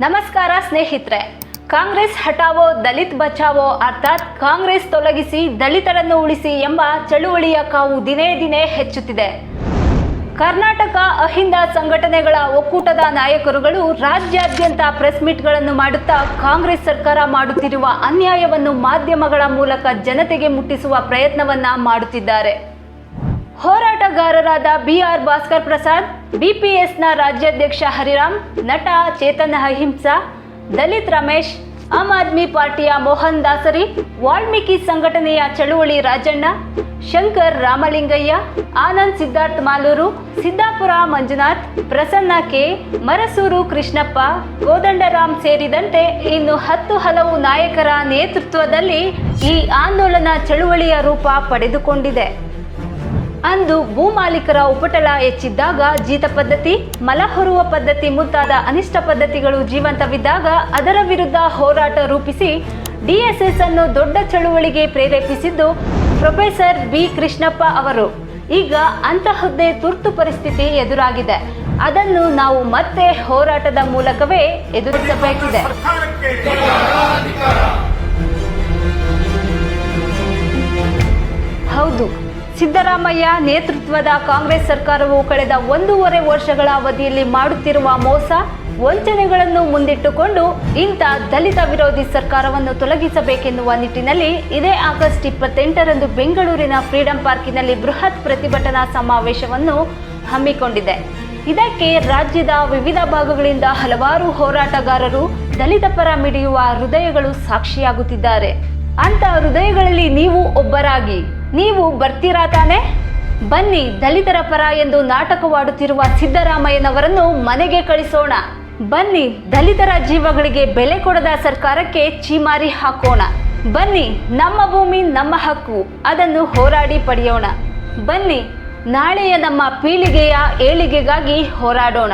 ನಮಸ್ಕಾರ ಸ್ನೇಹಿತರೆ. ಕಾಂಗ್ರೆಸ್ ಹಟಾವೋ ದಲಿತ್ ಬಚಾವೋ, ಅರ್ಥಾತ್ ಕಾಂಗ್ರೆಸ್ ತೊಲಗಿಸಿ, ದಲಿತರನ್ನು ಉಳಿಸಿ ಎಂಬ ಚಳುವಳಿಯ ಕಾವು ದಿನೇ ದಿನೇ ಹೆಚ್ಚುತ್ತಿದೆ. ಕರ್ನಾಟಕ ಅಹಿಂದ ಸಂಘಟನೆಗಳ ಒಕ್ಕೂಟದ ನಾಯಕರುಗಳು ರಾಜ್ಯಾದ್ಯಂತ ಪ್ರೆಸ್ ಮೀಟ್ಗಳನ್ನು ಮಾಡುತ್ತಾ ಕಾಂಗ್ರೆಸ್ ಸರ್ಕಾರ ಮಾಡುತ್ತಿರುವ ಅನ್ಯಾಯವನ್ನು ಮಾಧ್ಯಮಗಳ ಮೂಲಕ ಜನತೆಗೆ ಮುಟ್ಟಿಸುವ ಪ್ರಯತ್ನವನ್ನ ಮಾಡುತ್ತಿದ್ದಾರೆ. ಹೋರಾಟಗಾರರಾದ ಬಿಆರ್ ಭಾಸ್ಕರ್ ಪ್ರಸಾದ್, ಬಿಪಿಎಸ್ನ ರಾಜ್ಯಾಧ್ಯಕ್ಷ ಹರಿರಾಮ್, ನಟ ಚೇತನ್ ಅಹಿಂಸಾ, ದಲಿತ್ ರಮೇಶ್, ಆಮ್ ಆದ್ಮಿ ಪಾರ್ಟಿಯ ಮೋಹನ್ ದಾಸರಿ, ವಾಲ್ಮೀಕಿ ಸಂಘಟನೆಯ ಚಳುವಳಿ ರಾಜಣ್ಣ, ಶಂಕರ್ ರಾಮಲಿಂಗಯ್ಯ, ಆನಂದ್ ಸಿದ್ಧಾರ್ಥ್ ಮಾಲೂರು, ಸಿದ್ದಾಪುರ ಮಂಜುನಾಥ್, ಪ್ರಸನ್ನ ಕೆ, ಮರಸೂರು ಕೃಷ್ಣಪ್ಪ ಕೋದಂಡರಾಮ್ ಸೇರಿದಂತೆ ಇನ್ನು ಹತ್ತು ಹಲವು ನಾಯಕರ ನೇತೃತ್ವದಲ್ಲಿ ಈ ಆಂದೋಲನ ಚಳುವಳಿಯ ರೂಪ ಪಡೆದುಕೊಂಡಿದೆ. ಅಂದು ಭೂಮಾಲೀಕರ ಉಪಟಳ ಹೆಚ್ಚಿದ್ದಾಗ ಜೀತ ಪದ್ಧತಿ, ಮಲ ಹೊರುವ ಪದ್ಧತಿ ಮುಂತಾದ ಅನಿಷ್ಟ ಪದ್ಧತಿಗಳು ಜೀವಂತವಿದ್ದಾಗ ಅದರ ವಿರುದ್ಧ ಹೋರಾಟ ರೂಪಿಸಿ ಡಿಎಸ್ಎಸ್ ಅನ್ನು ದೊಡ್ಡ ಚಳುವಳಿಗೆ ಪ್ರೇರೇಪಿಸಿದ್ದು ಪ್ರೊಫೆಸರ್ ಬಿ ಕೃಷ್ಣಪ್ಪ ಅವರು. ಈಗ ಅಂತಹದ್ದೇ ತುರ್ತು ಪರಿಸ್ಥಿತಿ ಎದುರಾಗಿದೆ. ಅದನ್ನು ನಾವು ಮತ್ತೆ ಹೋರಾಟದ ಮೂಲಕವೇ ಎದುರಿಸಬೇಕಿದೆ. ಸಿದ್ದರಾಮಯ್ಯ ನೇತೃತ್ವದ ಕಾಂಗ್ರೆಸ್ ಸರ್ಕಾರವು ಕಳೆದ ಒಂದೂವರೆ ವರ್ಷಗಳ ಅವಧಿಯಲ್ಲಿ ಮಾಡುತ್ತಿರುವ ಮೋಸ, ವಂಚನೆಗಳನ್ನು ಮುಂದಿಟ್ಟುಕೊಂಡು ಇಂಥ ದಲಿತ ವಿರೋಧಿ ಸರ್ಕಾರವನ್ನು ತೊಲಗಿಸಬೇಕೆನ್ನುವ ನಿಟ್ಟಿನಲ್ಲಿ ಇದೇ ಆಗಸ್ಟ್ ಇಪ್ಪತ್ತೆಂಟರಂದು ಬೆಂಗಳೂರಿನ ಫ್ರೀಡಂ ಪಾರ್ಕಿನಲ್ಲಿ ಬೃಹತ್ ಪ್ರತಿಭಟನಾ ಸಮಾವೇಶವನ್ನು ಹಮ್ಮಿಕೊಂಡಿದೆ. ಇದಕ್ಕೆ ರಾಜ್ಯದ ವಿವಿಧ ಭಾಗಗಳಿಂದ ಹಲವಾರು ಹೋರಾಟಗಾರರು ದಲಿತ ಪರ ಮಿಡಿಯುವ ಹೃದಯಗಳು ಸಾಕ್ಷಿಯಾಗುತ್ತಿದ್ದಾರೆ. ಅಂತ ಹೃದಯಗಳಲ್ಲಿ ನೀವು ಒಬ್ಬರಾಗಿ. ನೀವು ಬರ್ತೀರಾ ತಾನೆ? ಬನ್ನಿ, ದಲಿತರ ಪರ ಎಂದು ನಾಟಕವಾಡುತ್ತಿರುವ ಸಿದ್ದರಾಮಯ್ಯನವರನ್ನು ಮನೆಗೆ ಕಳಿಸೋಣ. ಬನ್ನಿ, ದಲಿತರ ಜೀವಗಳಿಗೆ ಬೆಲೆ ಕೊಡದ ಸರ್ಕಾರಕ್ಕೆ ಚೀಮಾರಿ ಹಾಕೋಣ. ಬನ್ನಿ, ನಮ್ಮ ಭೂಮಿ, ನಮ್ಮ ಹಕ್ಕು, ಅದನ್ನು ಹೋರಾಡಿ ಪಡೆಯೋಣ. ಬನ್ನಿ, ನಾಳೆಯ ನಮ್ಮ ಪೀಳಿಗೆಯ ಏಳಿಗೆಗಾಗಿ ಹೋರಾಡೋಣ.